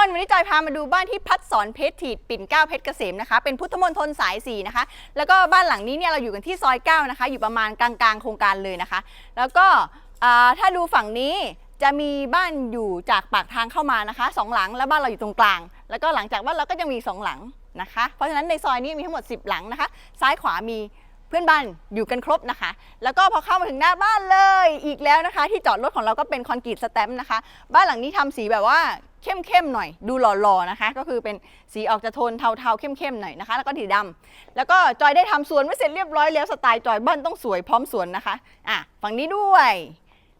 คนวันนี้จอยพามาดูบ้านที่พัดสอนเพชรถีดปิ่นเกล้าเพชรเกษมนะคะ เป็นพุทธมณฑลสายสี่นะคะ แล้วก็บ้านหลังนี้เนี่ยเราอยู่กันที่ซอยเก้านะคะ อยู่ประมาณกลางๆ โครงการเลยนะคะ แล้วก็ถ้าดูฝั่งนี้จะมีบ้านอยู่จากปากทางเข้ามานะคะสองหลังแล้วบ้านเราอยู่ตรงกลาง แล้วก็หลังจากบ้านเราก็ยังมีสองหลังนะคะ เพราะฉะนั้นในซอยนี้มีทั้งหมด 10 หลังนะคะ ซ้ายขวามี เพื่อนบ้านอยู่กันครบนะคะ แล้วก็พอเข้ามาถึงหน้าบ้านเลยอีกแล้วนะคะ ที่จอดรถของเราก็เป็นคอนกรีตสแตมป์นะคะ บ้านหลังนี้ทำสีแบบว่าเข้มๆหน่อย ดูหล่อๆนะคะ ก็คือเป็นสีออกจะโทนเทาๆเข้มๆหน่อยนะคะ แล้วก็สีดำแล้วก็จอยได้ทำสวนไว้เสร็จเรียบร้อยแล้วสไตล์จอยบ้านต้องสวยพร้อมสวนนะคะอะฝั่งนี้ด้วย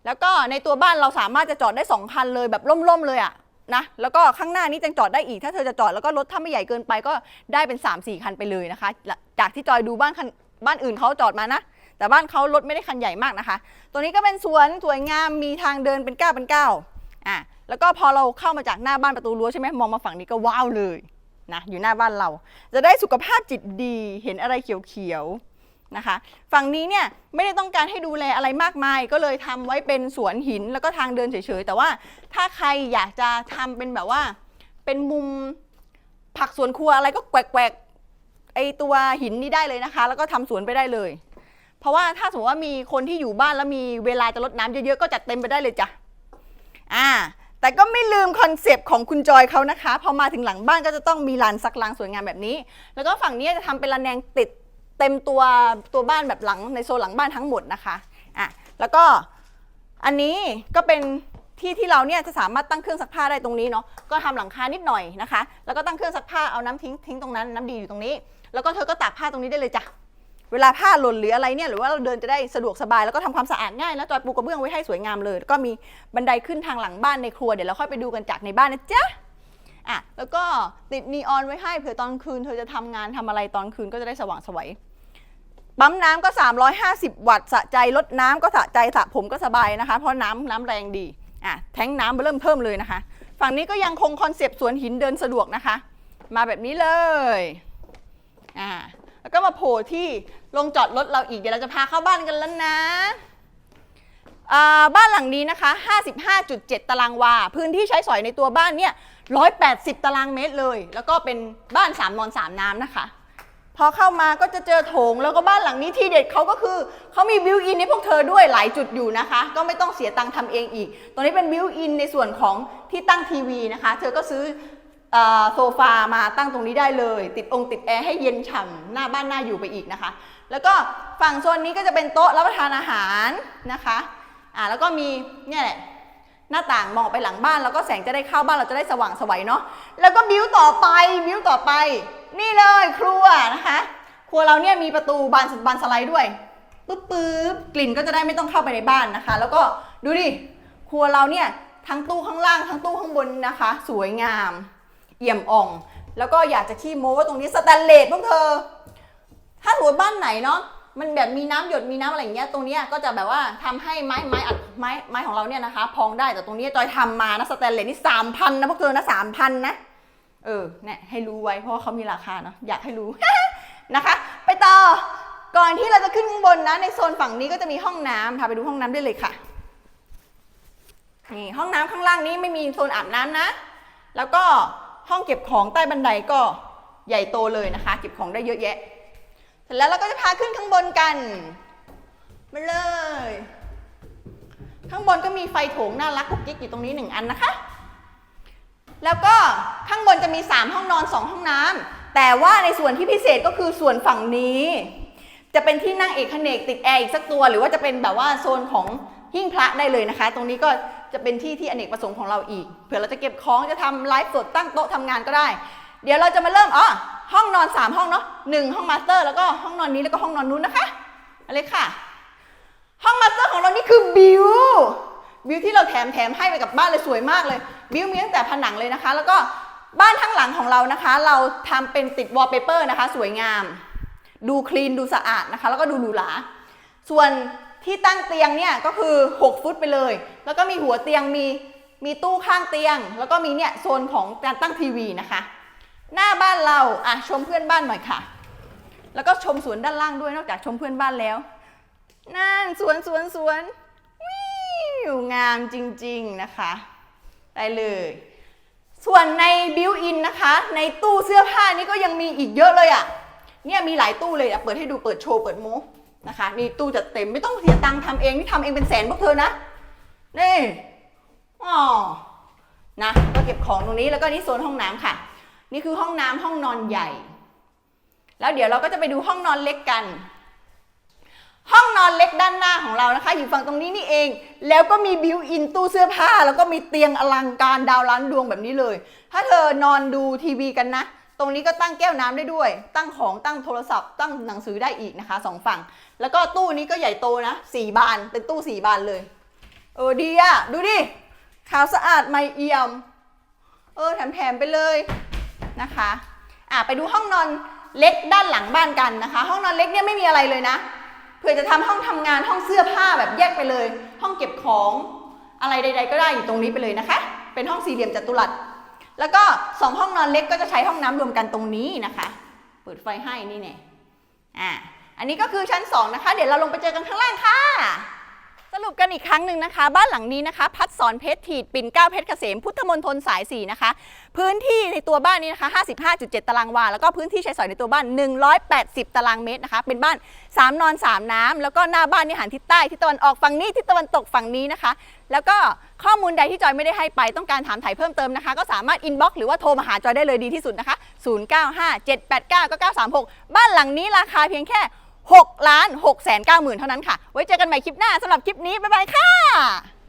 แล้วก็ในตัวบ้านเราสามารถจะจอดได้2คันเลยแบบล่มๆเลยอะนะแล้วก็ข้างหน้านี้จังจอดได้อีก ถ้าเธอจะจอดแล้วก็รถถ้าไม่ใหญ่เกินไปก็ได้เป็น 3 4 คันไปเลยนะคะ จากที่จอยดูบ้านคัน บ้านอื่นเขาจอดมานะ แต่บ้านเขารถไม่ได้คันใหญ่มากนะคะ ตัวนี้ก็เป็นสวนสวยงามมีทางเดินเป็นก้าวเป็นก้าวอะแล้วก็พอเราเข้ามาจากหน้าบ้านประตูรั้วใช่ไหมมองมาฝั่งนี้ก็ว้าวเลยนะอยู่หน้าบ้านเรา จะได้สุขภาพจิตดีเห็นอะไรเขียวๆนะคะ ฝั่งนี้เนี่ยไม่ได้ต้องการให้ดูแลอะไรมากมาย ก็เลยทำไว้เป็นสวนหินแล้วก็ทางเดินเฉยๆ แต่ว่าถ้าใครอยากจะทำเป็นแบบว่า เป็นมุมผักสวนครัวอะไรก็แกวกๆ ไอตัวหินนี่ได้เลยนะคะ แล้วก็ทำสวนไปได้เลย เพราะว่าถ้าสมมติว่ามีคนที่อยู่บ้านแล้วมีเวลาจะรดน้ำเยอะๆก็จัดเต็มไปได้เลยจ้ะอ่าแต่ก็ไม่ลืมคอนเซปต์ของคุณจอยเขานะคะ พอมาถึงหลังบ้านก็จะต้องมีลานซักล้างสวยงามแบบนี้ แล้วก็ฝั่งนี้จะทำเป็นระแนงติดเต็มตัวตัวบ้านแบบหลังในโซนหลังบ้านทั้งหมดนะคะอะแล้วก็อันนี้ก็เป็นที่ที่เราเนี่ยจะสามารถตั้งเครื่องซักผ้าได้ตรงนี้เนาะก็ทำหลังคานิดหน่อยนะคะ แล้วก็ตั้งเครื่องซักผ้าเอาน้ำทิ้งทิ้งตรงนั้นน้ำดีอยู่ตรงนี้ แล้วก็เธอก็ตากผ้าตรงนี้ได้เลยจ้ะเวลาผ้าหล่นหรืออะไรเนี่ยหรือว่าเราเดินจะได้สะดวกสบายแล้วก็ทำความสะอาดง่ายแล้วจอยปูกระเบื้องไว้ให้สวยงามเลยแล้วก็มีบันไดขึ้นทางหลังบ้านในครัวเดี๋ยวเราค่อยไปดูกันจากในบ้านนะจ๊ะอะแล้วก็ติดนีออนไว้ให้เผื่อตอนคืนเธอจะทำงานทำอะไรตอนคืนก็จะได้สว่างสวยปั๊มน้ำก็ 350 วัตต์สะใจลดน้ำก็สะใจสระผมก็สบายนะคะ เพราะน้ำน้ำแรงดีอะแทงน้ำเริ่มเพิ่มเลยนะคะ ฝั่งนี้ก็ยังคงคอนเซปต์สวนหินเดินสะดวกนะคะ มาแบบนี้เลย อ่าแล้วก็มาโผล่ที่ลงจอดรถเราอีกเดี๋ยวเราจะพาเข้าบ้านกันแล้วนะบ้านหลังนี้นะคะ 55.7 ตารางวา พื้นที่ใช้สอยในตัวบ้านเนี่ย 180 ตารางเมตรเลย แล้วก็เป็นบ้าน 3 นอน 3 น้ำนะคะ พอเข้ามาก็จะเจอโถง แล้วก็บ้านหลังนี้ที่เด็ดเขาก็คือ เขามีบิวอินให้พวกเธอด้วยหลายจุดอยู่นะคะ ก็ไม่ต้องเสียตังค์ทำเองอีก ตรงนี้เป็นบิวอินในส่วนของที่ตั้งทีวีนะคะ เธอก็ซื้อ โซฟามาตั้งตรงนี้ได้เลย ติดองค์ติดแอร์ให้เย็นฉ่ำหน้าบ้านหน้าอยู่ไปอีกนะคะ แล้วก็ฝั่งโซนนี้ก็จะเป็นโต๊ะรับประทานอาหารนะคะอ่าแล้วก็มีเนี่ยแหละหน้าต่างมองออกไปหลังบ้านแล้วก็แสงจะได้เข้าบ้านเราจะได้สว่างสวัยเนาะแล้วก็บิวต่อไปบิวต่อไป นี่เลยครัวนะคะครัวเราเนี่ยมีประตูบานบานสไลด์ด้วยปึ๊บปึ๊บกลิ่นก็จะได้ไม่ต้องเข้าไปในบ้านนะคะ แล้วก็ดูดิครัวเราเนี่ยทั้งตู้ข้างล่างทั้งตู้ข้างบนนะคะ สวยงาม เอี่ยมอ่อง แล้วก็อยากจะขี้โม้ว่าตรงนี้สแตนเลสพวกเธอ ถ้าสมมติบ้านไหนเนาะมันแบบมีน้ำหยดมีน้ำอะไรอย่างเงี้ยตรงนี้ก็จะแบบว่าทำให้ไม้ไม้อัดไม้ไม้ของเราเนี่ยนะคะ พองได้แต่ตรงนี้จอยทำมานะสแตนเลสนี่สามพันนะพวกเธอนะสามพันนะเออเนี่ยให้รู้ไว้เพราะว่าเขามีราคาเนาะอยากให้รู้นะคะ ไปต่อก่อนที่เราจะขึ้นข้างบนนะในโซนฝั่งนี้ก็จะมีห้องน้ำพาไปดูห้องน้ำได้เลยค่ะนี่ห้องน้ำข้างล่างนี้ไม่มีโซนอาบน้ำนะ แล้วก็ ห้องเก็บของใต้บันไดก็ใหญ่โตเลยนะคะ เก็บของได้เยอะแยะ เสร็จแล้วเราก็จะพาขึ้นข้างบนกันมาเลย ข้างบนก็มีไฟโถงน่ารักกุ๊กกิ๊กอยู่ตรงนี้หนึ่งอันนะคะ แล้วก็ข้างบนจะมี 3 ห้องนอน 2 ห้องน้ำแต่ว่าในส่วนที่พิเศษก็คือส่วนฝั่งนี้ จะเป็นที่นั่งเอกเนกติดแอร์อีกสักตัว หรือว่าจะเป็นแบบว่าโซนของ หิ้งพระได้เลยนะคะ ตรงนี้ก็จะเป็นที่ที่อเนกประสงค์ของเราอีก เผื่อเราจะเก็บของจะทำไลฟ์สดตั้งโต๊ะทำงานก็ได้ เดี๋ยวเราจะมาเริ่มอ๋อห้องนอน 3 ห้องเนาะหนึ่งห้องมาสเตอร์ แล้วก็ห้องนอนนี้แล้วก็ห้องนอนนู้นนะคะอะไรค่ะ ห้องมาสเตอร์ของเรานี่คือบิวบิวที่เราแถมแถมให้ไปกับบ้านเลยสวยมากเลย บิวมีตั้งแต่ผนังเลยนะคะ แล้วก็บ้านทั้งหลังของเรานะคะ เราทำเป็นติดวอลเปเปอร์นะคะ สวยงาม ดูคลีนดูสะอาดนะคะ แล้วก็ดูหรูหราส่วน ที่ตั้งเตียงเนี่ยก็คือ 6 ฟุตไปเลย แล้วก็มีหัวเตียงมีมีตู้ข้างเตียง แล้วก็มีเนี่ยโซนของการตั้งทีวีนะคะ หน้าบ้านเราอะชมเพื่อนบ้านหน่อยค่ะ แล้วก็ชมสวนด้านล่างด้วยนอกจากชมเพื่อนบ้านแล้วนั่นสวนสวนสวนวิวงามจริงๆนะคะได้เลย ส่วนในบิวอินนะคะ ในตู้เสื้อผ้านี่ก็ยังมีอีกเยอะเลยอะ่ะเนี่ยมีหลายตู้เลยอะเปิดให้ดูเปิดโชว์เปิดโม นะคะ นี่ตู้จัดเต็มไม่ต้องเสียตังค์ทำเองนี่ทำเองเป็นแสนพวกเธอนะ นี่อ๋อนะก็เก็บของตรงนี้แล้วก็นี่โซนห้องน้ำค่ะ นี่คือห้องน้ำห้องนอนใหญ่ แล้วเดี๋ยวเราก็จะไปดูห้องนอนเล็กกัน ห้องนอนเล็กด้านหน้าของเรานะคะ อยู่ฝั่งตรงนี้นี่เอง แล้วก็มีบิวอินตู้เสื้อผ้า แล้วก็มีเตียงอลังการดาวล้านดวงแบบนี้เลย ถ้าเธอนอนดูทีวีกันนะ ตรงนี้ก็ตั้งแก้วน้ำได้ด้วย ตั้งของตั้งโทรศัพท์ ตั้งหนังสือได้อีกนะคะสองฝั่ง แล้วก็ตู้นี้ก็ใหญ่โตนะสี่บานเป็นตู้สี่บานเลย เออดีอะดูดิขาวสะอาดไม่เอี่ยม เออแถมๆไปเลยนะคะอะไปดูห้องนอนเล็กด้านหลังบ้านกันนะคะ ห้องนอนเล็กเนี่ยไม่มีอะไรเลยนะเผื่อจะทำห้องทำงานห้องเสื้อผ้าแบบแยกไปเลย ห้องเก็บของอะไรใด ๆ ก็ได้อยู่ตรงนี้ไปเลยนะคะ เป็นห้องสี่เหลี่ยมจัตุรัส แล้วก็สองห้องนอนเล็กก็จะใช้ห้องน้ำรวมกันตรงนี้นะคะ เปิดไฟให้นี่เนี่ยอะอันนี้ก็คือชั้นสองนะคะ เดี๋ยวเราลงไปเจอกันข้างล่างค่ะ สรุปกันอีกครั้งหนึ่งนะคะ บ้านหลังนี้นะคะ พัดสอนเพชรถีดปิ่นเกล้าเพชรเกษมพุทธมณฑลสาย 4 นะคะ พื้นที่ในตัวบ้านนี้นะคะ 55.7 ตารางวา แล้วก็พื้นที่ใช้สอยในตัวบ้าน 180 ตารางเมตรนะคะ เป็นบ้าน 3 นอน 3 น้ำแล้วก็หน้าบ้านนี่หันทิศใต้ทิศตะวันออกฝั่งนี้ทิศตะวันตกฝั่งนี้นะคะ แล้วก็ข้อมูลใดที่จอยไม่ได้ให้ไปต้องการถามถ่ายเพิ่มเติมนะคะ ก็สามารถอินบ็อกซ์หรือว่าโทรมาหาจอยได้เลยดีที่สุดนะคะ 0957899936 บ้านหลังนี้ราคาเพียงแค่ 6ล้าน6แสน9หมื่นเท่านั้นค่ะ ไว้เจอกันใหม่คลิปหน้าสำหรับคลิปนี้ บ๊ายบายค่ะ